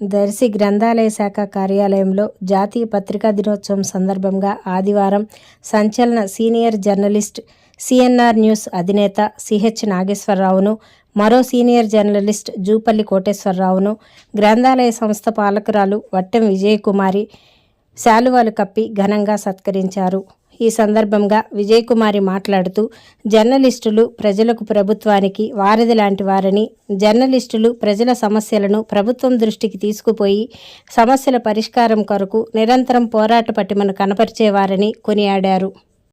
దర్శి గ్రంథాలయ శాఖ కార్యాలయంలో జాతీయ పత్రికా దినోత్సవం సందర్భంగా ఆదివారం సంచలన senior journalist C N R news అధినేత సిహెచ్ నాగేశ్వరరావును మరో సీనియర్ జర్నలిస్ట్ జూపల్లి కోటేశ్వరరావును గ్రంథాలయ సంస్థ పాలకురాలు వట్టెం విజయకుమారి శాలువాలు కప్పి ఘనంగా సత్కరించారు. ఈ సందర్భంగా విజయకుమారి మాట్లాడుతూ జర్నలిస్టులు ప్రజలకు ప్రభుత్వానికి వారధి లాంటి వారని జర్నలిస్టులు ప్రజల సమస్యలను ప్రభుత్వం దృష్టికి తీసుకుపోయి సమస్యల పరిష్కారం కొరకు నిరంతరం పోరాట పటిమను కనపరిచేవారని కొనియాడారు.